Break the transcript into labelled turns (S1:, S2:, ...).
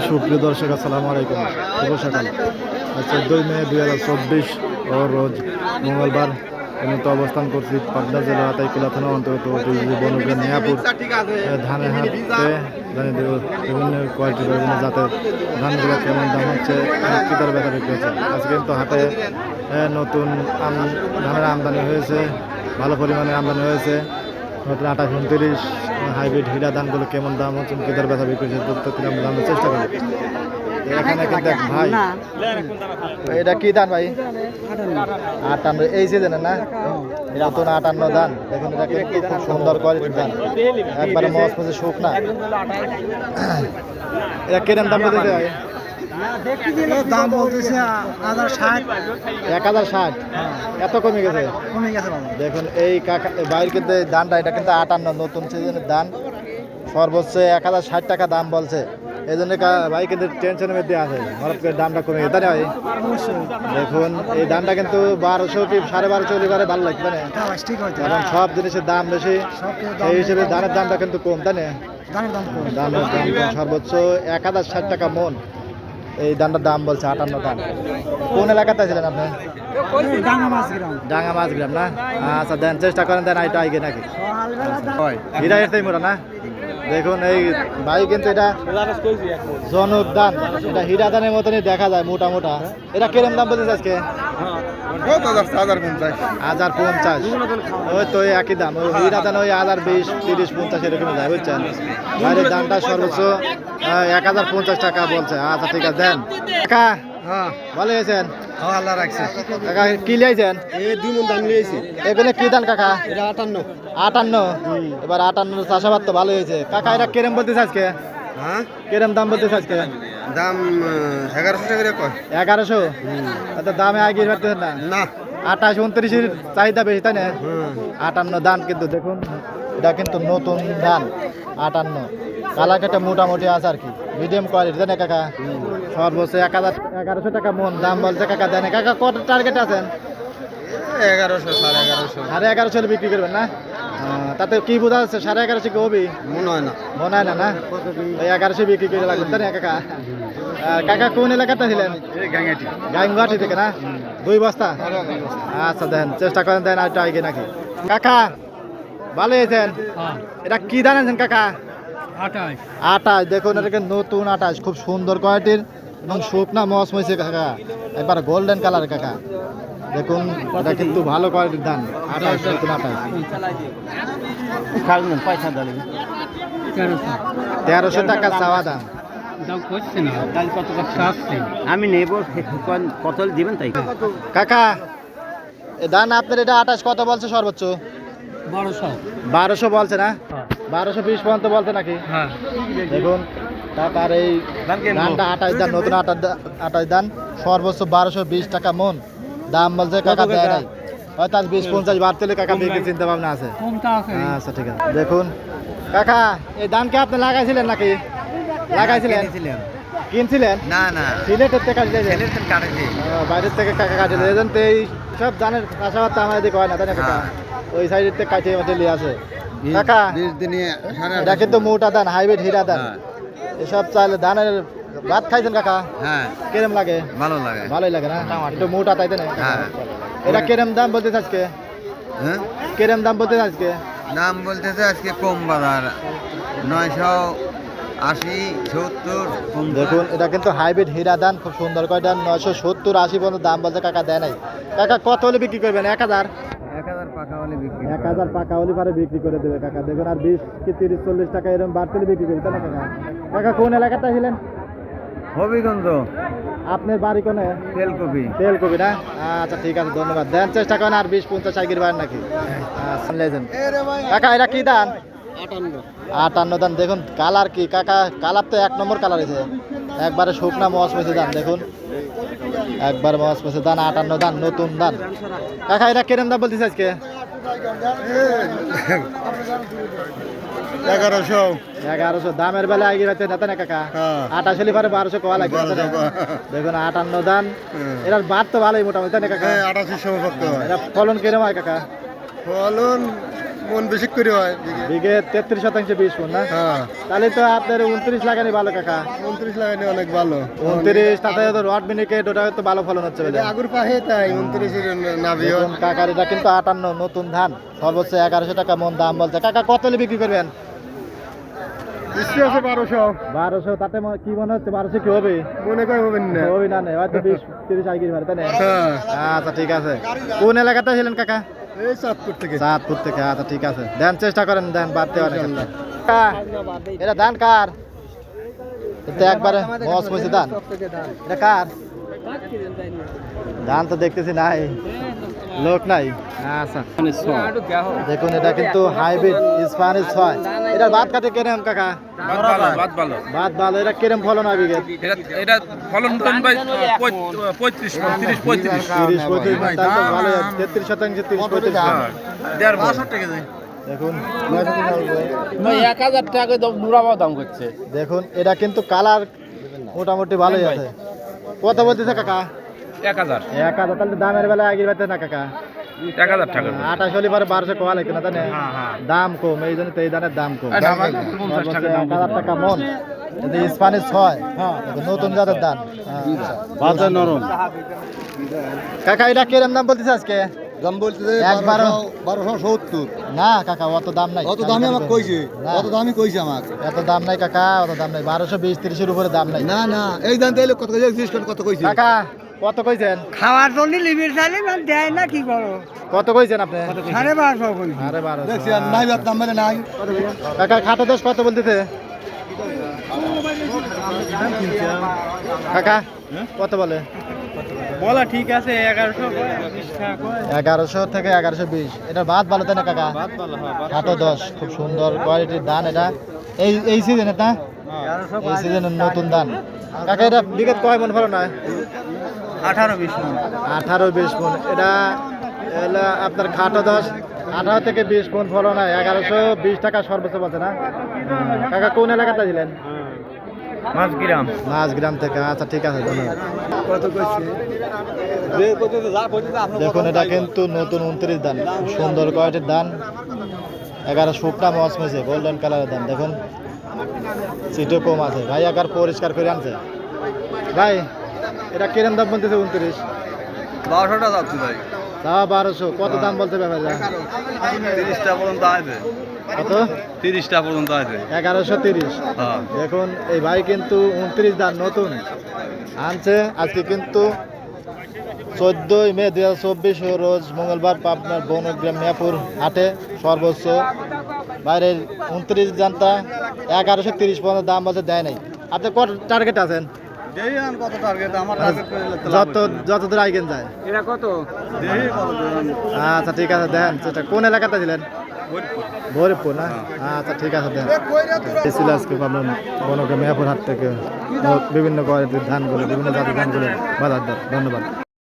S1: সুপ্রিয় দর্শক, আসসালামু আলাইকুম। শুভ সকাল। চোদ্দই মে দুই হাজার চব্বিশ, ও রোজ মঙ্গলবার। আমি তো অবস্থান করছি পাবনা জেলার আতাইকুলা থানা অন্তর্গত বনগ্রাম মিয়াপুর। ধানের হাটে ধানের বিভিন্ন কোয়ালিটির বিভিন্ন জাতের ধানগুলো কেমন দাম হচ্ছে কি দর বেচা বিক্রি হচ্ছে। আজকে কিন্তু হাটে নতুন ধানের আমদানি হয়েছে, ভালো পরিমাণে আমদানি হয়েছে। নতুন আঠাশ উনত্রিশ হাইব্রিড হীরা ধানগুলো কেমন দাম হচ্ছে কি দর বেচা বিক্রি তথ্য জানার চেষ্টা করি এখানে কিন্তু এক ভাই এটা কি ধান ভাই? আটান্ন এই সিজনে না? নতুন আটান্ন ধান। দেখুন এটা কিন্তু খুব সুন্দর কোয়ালিটির ধান। একবারে মস মসে শুক না এটা কিরম দাম দিতে ভাই?
S2: দাম বলতেছে হাজার ষাট।
S1: এক হাজার ষাট? এত কমে গেছে?
S2: কমে গেছে
S1: দেখুন এই কাকা এই বাইরের কিন্তু ধানটা এটা কিন্তু আটান্ন নতুন সিজনের ধান সর্বোচ্চ এক হাজার ষাট টাকা দাম বলছে। এই জন্য ভাই কিন্তু টেনশনের মধ্যে আছে। করে দামটা কমে গেছে। তাই ভাই? দেখুন এই ধানটা কিন্তু বারোশো কি সাড়ে বারোশো লিবারে ভালো লাগবে না? কারণ সব জিনিসের দাম বেশি। সেই হিসেবে ধানের দামটা কিন্তু কম তাই না?
S2: দাম
S1: সর্বোচ্চ এক হাজার ষাট টাকা মন। এই ধানটার দাম বলছে আটান্ন দাম কোন এলাকাতে ছিলেন আপনি?
S2: ডাঙ্গা মাছ গ্রাম
S1: না? আচ্ছা দেন চেষ্টা করেন দেন এটা আইগে নাকি। হীরা এটাই মোরা না? দেখুন এই ভাই কিন্তু এটা জনক দান এটা হীরা দানের মতনই দেখা যায় মোটা মোটা। এটা কিরম দাম বলছে আজকে? হাজার পঞ্চাশ? ওই তো একই দাম। ওই হীরা দান ওই হাজার বিশ তিরিশ পঞ্চাশ এরকমই যায় বুঝছেন? বাইরের দামটা সর্বোচ্চ আহ, এক হাজার পঞ্চাশ টাকা বলছে। আচ্ছা ঠিক আছে দেন।
S2: হ্যাঁ।
S1: ভালো হয়েছেন
S2: আল্লাহ রাখছে।
S1: কাকা কি লিয়েছেন
S2: এই দুই মন দাম
S1: এখানে কি দান কাকা?
S2: এটা আটান্ন।
S1: আটান্ন? এবার আটান্ন চাষাবাদ তো ভালো হয়েছে। কাকা এটা কিরম বলতেছে আজকে?
S2: হ্যাঁ?
S1: কিরম দাম বলতেছে আজকে?
S2: দাম এগারোশো টাকা কয়?
S1: এগারোশো? এত দামে আগে পারতেছেন না?
S2: না।
S1: আঠাশ উনত্রিশের চাহিদা বেশি তাই না? আটান্ন দান কিন্তু দেখুন এটা কিন্তু নতুন ধান আটান্ন। কালা কেটে মোটামুটি আছে আর কি। মিডিয়াম কোয়ালিটি তাই কাকা? সর্বোচ্চ এক হাজার এগারোশো টাকা মন দাম বলছে কাকা দেন কাকা কত টার্গেট আছেন?
S2: এগারোশো সাড়ে এগারোশো।
S1: সাড়ে এগারোশো বিক্রি করবেন না? তাতে কি বোঝা যাচ্ছে সাড়ে এগারোশো কি হবি?
S2: মনে হয় না।
S1: মনে হয় না না? ওই এগারোশো বিক্রি করে লাগবে তাই না কাকা? কাকা কোন এলাকাতে ছিলেন? গাইমঘাটি থেকে না? দুই বস্তা? আচ্ছা দেন চেষ্টা করেন দেন আর একটু আগে নাকি। কাকা ভালো হয়েছেন এটা কি জানেন কাকা?
S2: আটাই
S1: আটাশ দেখুন এটাকে নতুন আটাশ খুব সুন্দর কোয়ালিটির এবং শুকনা মস মইছে কাকা। একবার গোল্ডেন কালার কাকা। দেখুন এটা কিন্তু ভালো কোয়ালিটির ধান আটাশ নতুন
S2: পয়সা দিলেন
S1: তেরোশো টাকা চাওয়া দাম
S2: আমি নেব কত দিবেন তাই?
S1: কাকা ধান আপনার এটা আঠাশ কত বলছে সর্বোচ্চ?
S2: বারোশো।
S1: বলছে না? বারোশো বিশ পর্যন্ত বলছে নাকি?
S2: হ্যাঁ।
S1: দেখুন টাকার এই ধানটা আঠাশ দান নতুন আঠাশ দা- আঠাশ দান সর্বোচ্চ বারোশো বিশ টাকা মন। দাম বলছে কাকা দেয় নাই। হয়তো আজ বিশ পঞ্চাশ বার তেলে কাকা বিক্রি চিন্তা ভাবনা আছে। আচ্ছা ঠিক আছে। দেখুন। কাকা এই ধান কি আপনি লাগাইছিলেন নাকি? লাগাইছিলেন? কিনছিলেন?
S2: না না।
S1: সিলেটের থেকে আহ, বাইরের থেকে কাকা কাটিয়ে দিয়েছেন তো এই সব ধানের চাষাবাদ তো আমার এদিকে হয় না তাই না কাকা?
S2: হ্যাঁ।
S1: ওই সাইডের থেকে কাটিয়ে মাটিয়ে নিয়ে আসে। কাকা
S2: দিনে সাড়ে
S1: মোটা ধান হাইব্রিড হীরা ধান।
S2: হ্যাঁ।
S1: এসব চাইলে ধানের ভাত খাইছেন কাকা?
S2: হ্যাঁ।
S1: কিরম লাগে?
S2: ভালো লাগে।
S1: ভালোই লাগে না? একটু মোটা তাই না?
S2: হ্যাঁ।
S1: এটা কিরম দাম বলতে আজকে?
S2: হ্যাঁ?
S1: কিরম দাম বলতে আজকে?
S2: দাম বলতেছে আজকে কম বাজার। নয়শো আশি সত্তর
S1: দেখুন এটা কিন্তু হাইব্রিড হীরা ধান খুব সুন্দর করে ধান নয়শো সত্তর আশি পর্যন্ত দাম বলতে কাকা দেয় নাই। কাকা কত হলে বিক্রি করবেন? এক হাজার?
S2: এক হাজার পাকা হলে
S1: পারে বিক্রি করে দেবে কাকা। দেখুন আর বিশ কি তিরিশ চল্লিশ টাকা এরকম বাড়তে বিক্রি করবে না কাকা? কাকা কোন এলাকাটা ছিলেন?
S2: হবিগঞ্জ।
S1: আপনার বাড়ি কোনে?
S2: তেলকপি।
S1: তেলকপি না? আচ্ছা ঠিক আছে ধন্যবাদ। দেন চেষ্টা করেন আর বিশ পঞ্চাশ আগের বার নাকি? আচ্ছা, কাকা এটা কি দান? আটান্ন দান। দেখুন কালার কি? কাকা কালার তো এক নম্বর কালার হয়েছে। একবারে শুকনা মস মেসে দান দেখুন। একবার মস মেসে দান আটান্ন দান নতুন দান। কাকা এটা কিরম দাম বলতেছে আজকে?
S2: এগারোশো।
S1: এগারোশো দামের বেলা আগে রাখতে না না কাকা?
S2: আটা
S1: আঠাশ হলে বারোশো কোয়া লাগে দেখুন আটান্ন দান।
S2: এরা
S1: এটার বাদ তো ভালোই মোটামুটি না কাকা?
S2: আটাশি সময়
S1: এটা ফলন কিরম হয় কাকা?
S2: ফলন
S3: মন বেশি করে হয়।
S1: বিঘে তেত্রিশ শতাংশ বিশ মন না?
S3: হ্যাঁ।
S1: তাহলে তো আপনার উনত্রিশ লাগানি ভালো কাকা।
S3: উনত্রিশ লাগানি অনেক ভালো।
S1: উনত্রিশ তাতে তো রড মিনিকেট ওটা তো ভালো ফলন হচ্ছে
S3: আগুর পাহে তাই উনত্রিশের
S1: কাকার এটা কিন্তু আটান্ন নতুন ধান। সর্বোচ্চ এগারোশো টাকা মন দাম বলছে। কাকা কত বিক্রি করবেন?
S3: বারোশো।
S1: তাতে কি মনে হচ্ছে বারোশো কি হবে?
S3: মনে করে হবেন না।
S1: ওই না হয়তো বিশ তিরিশ আগে পারে তাই না?
S3: হ্যাঁ।
S1: আচ্ছা ঠিক আছে। কোন এলাকাতে ছিলেন কাকা?
S3: এই চাঁদপুর থেকে।
S1: চাঁদপুর থেকে আচ্ছা ঠিক আছে। দেন চেষ্টা করেন দেন বাড়তে একটা। এটা ধান কার? এটা একবারে মস হয়েছে ধান এটা কার? ধান তো দেখতেছি নাই। লোক নাই। আচ্ছা। দেখুন এটা কিন্তু হাইব্রিড স্পানিশ ছয়। এটা ভাত কাটে কেরম কাকা?
S4: বাদ ভালো
S1: ভাত ভালো এটা কেরম ফলন হবে
S4: এটা ফলন পঁয়ত্রিশ পঁয়ত্রিশ
S1: তিরিশ ভালো তেত্রিশ শতাংশ তিরিশ পঁয়ত্রিশ। দেখুন।
S2: এক হাজার টাকা নুরাবাও দাম করছে।
S1: দেখুন এটা কিন্তু কালার মোটামুটি ভালোই আছে। কত বলতেছে কাকা?
S4: এক হাজার।
S1: এক হাজার তাহলে দামের বেলা আগে পাইতে না কাকা?
S4: এক হাজার টাকা।
S1: আঠাশ হলে পরে বারোশো কোয়া না?
S4: হ্যাঁ, হ্যাঁ।
S1: দাম কম এই জন্য দাম কম।
S4: এটা আমার পঞ্চাশ টাকা দাম
S1: এক হাজার টাকা মন স্পানিশ ছয় নতুন জাতের দাম বাজার নরম। কাকা এটা কিরম দাম বলতেছে আজকে?
S3: দাম বারোশো সত্তর।
S1: না কাকা অত দাম নাই।
S3: অত দামই আমাকে কইছে। অত দামই কইছে আমাকে।
S1: এত দাম নাই কাকা অত দাম নাই। বারোশো বিশ তিরিশের উপরে দাম নাই।
S3: না না এই দাম তাইলে কত কইছে? জিজ্ঞেস কত কইছে।
S1: কাকা কত কইছেন?
S2: খাওয়ার জন্য লিমিট চাইলে দেয় না কি করো
S1: কত কইছেন আপনি?
S2: সাড়ে বারোশো করি
S1: আরে বারো
S3: দেখছি আর নাই বাপ দাম বলে নাই।
S1: কাকা খাটো দোষ কত বলতেছে? কাকা কত বলে?
S2: বলা ঠিক আছে এগারোশো
S1: এগারোশো থেকে এগারোশো বিশ। এটা ভাত ভালো তাই না কাকা? খাটো দশ খুব সুন্দর কোয়ালিটির ধান এটা। এই এই সিজন এটা এই সিজনের নতুন ধান। কাকা এটা বিগত কয় মন ভালো নয়
S2: আঠারো বিশ
S1: আঠারো বিশ মন। এটা এলা আপনার খাটো দশ আঠারো থেকে বিশ মন ফলন হয় এগারোশো বিশ টাকা সর্বোচ্চ বলছে না? কাকা কোন এলাকাতে ছিলেন
S2: মাছ গ্রাম।
S1: মাঝগ্রাম থেকে। আচ্ছা ঠিক আছে ধন্যবাদ। দেখুন এটা কিন্তু নতুন উনত্রিশ দান খুব সুন্দর কোয়ালিটির দান? এগারো শুকনা মাছ মেছে গোল্ডেন কালারের দান। দেখুন সিটও কম আছে। ভাই আকার পরিষ্কার করে আনছে। ভাই এটা কিরম দাম বলতেছে উনত্রিশ।
S3: বারোশোটা যাচ্ছে ভাই।
S1: তা বারোশো কত দাম বলতে ব্যাপারে
S3: তিরিশটা পর্যন্ত আছে
S1: কত?
S3: তিরিশটা পর্যন্ত আছে
S1: এগারোশো তিরিশ।
S3: হ্যাঁ।
S1: দেখুন এই ভাই কিন্তু উনত্রিশ দান নতুন। আনছে আজকে কিন্তু চোদ্দোই মে দু হাজার চব্বিশ রোজ মঙ্গলবার পাবনার বনগ্রাম মিয়াপুর হাটে সর্বোচ্চ। বাইরের উনত্রিশ জানতা এগারোশো তিরিশ পর্যন্ত দাম বলতে দেয় নাই। আপনি কত টার্গেট আছেন?
S3: দেই আন কত টার্গেট আমার টার্গেট
S1: যত যত দূর আইগেন যায়।
S2: এটা কত?
S3: দেই
S1: আচ্ছা ঠিক আছে দেন সেটা কোন এলাকাতে ছিলেন? ভৈরবপুর। না? আচ্ছা ঠিক আছে দেন। এসেছিল আজকে আপনার বনগ্রাম মিয়াপুর হাট থেকে। বিভিন্ন কোয়ালিটির ধানগুলো বিভিন্ন জাতির ধানগুলো বাজার দর ধন্যবাদ।